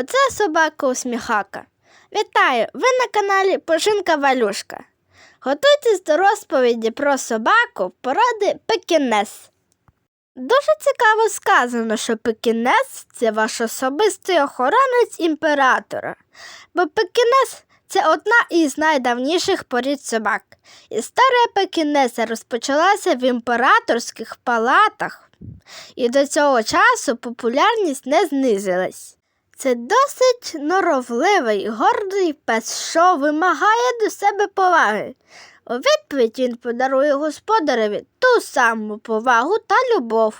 Оце собака усміхака. Вітаю! Ви на каналі Пушинка Валюшка. Готуйтесь до розповіді про собаку породи Пекінес. Дуже цікаво сказано, що Пекінес це ваш особистий охоронець імператора, бо Пекінес це одна із найдавніших порід собак. Історія Пекінеса розпочалася в імператорських палатах, і до цього часу популярність не знизилась. Це досить норовливий, гордий пес, що вимагає до себе поваги. У відповідь він подарує господареві ту саму повагу та любов.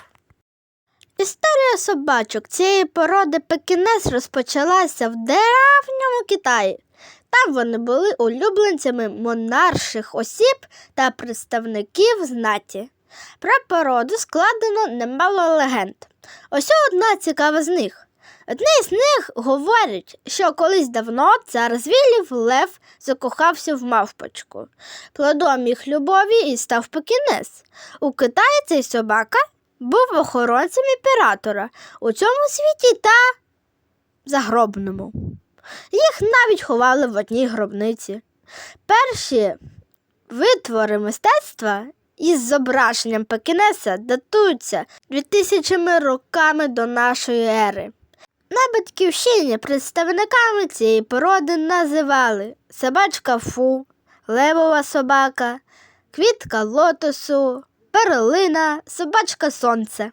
Історія собачок цієї породи пекінес розпочалася в давньому Китаї. Там вони були улюбленцями монарших осіб та представників знаті. Про породу складено немало легенд. Ось одна цікава з них. Одні з них говорять, що колись давно цар звілів Лев закохався в мавпочку. Плодом їх любові і став пекінес. У Китаї цей собака був охоронцем імператора у цьому світі та загробному. Їх навіть ховали в одній гробниці. Перші витвори мистецтва із зображенням пекінеса датуються 2000 роками до нашої ери. На батьківщині представниками цієї породи називали собачка фу, левова собака, квітка лотосу, перлина, собачка сонце.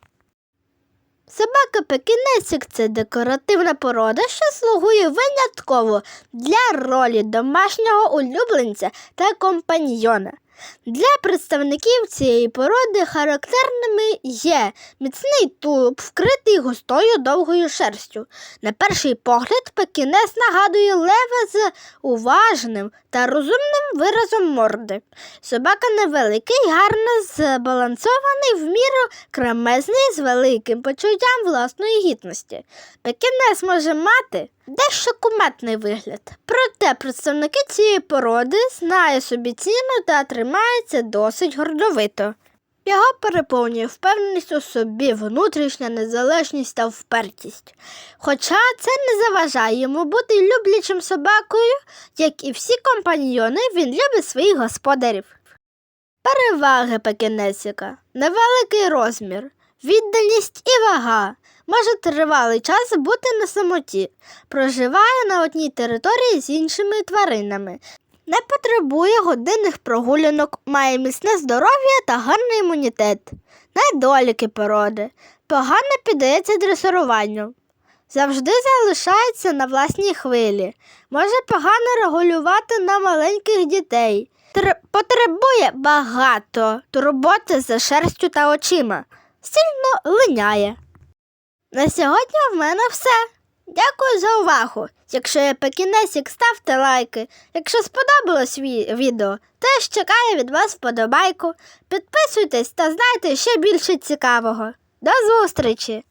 Собака пекінесик це декоративна порода, що слугує винятково для ролі домашнього улюбленця та компаньйона. Для представників цієї породи характерними є міцний тулуб, вкритий густою довгою шерстю. На перший погляд пекінес нагадує лева з уважним та розумним виразом морди. Собака невеликий, гарно збалансований, в міру кремезний з великим почуттям власної гідності. Пекінес може мати дещо куметний вигляд. Проте представники цієї породи знає собі ціну та тримається досить гордовито. Його переповнює впевненість у собі, внутрішня незалежність та впертість. Хоча це не заважає йому бути люблячим собакою, як і всі компаньйони, він любить своїх господарів. Переваги пекінесіка, невеликий розмір, відданість і вага. Може тривалий час бути на самоті, проживає на одній території з іншими тваринами, не потребує годинних прогулянок, має міцне здоров'я та гарний імунітет, недоліки породи, погано піддається дресируванню. Завжди залишається на власній хвилі, може погано регулювати на маленьких дітей, Тр- потребує багато турботи за шерстю та очима, сильно линяє. На сьогодні в мене все. Дякую за увагу. Якщо є пекінесік, ставте лайки. Якщо сподобалось ві- відео, теж чекаю від вас вподобайку. Підписуйтесь та знайте ще більше цікавого. До зустрічі!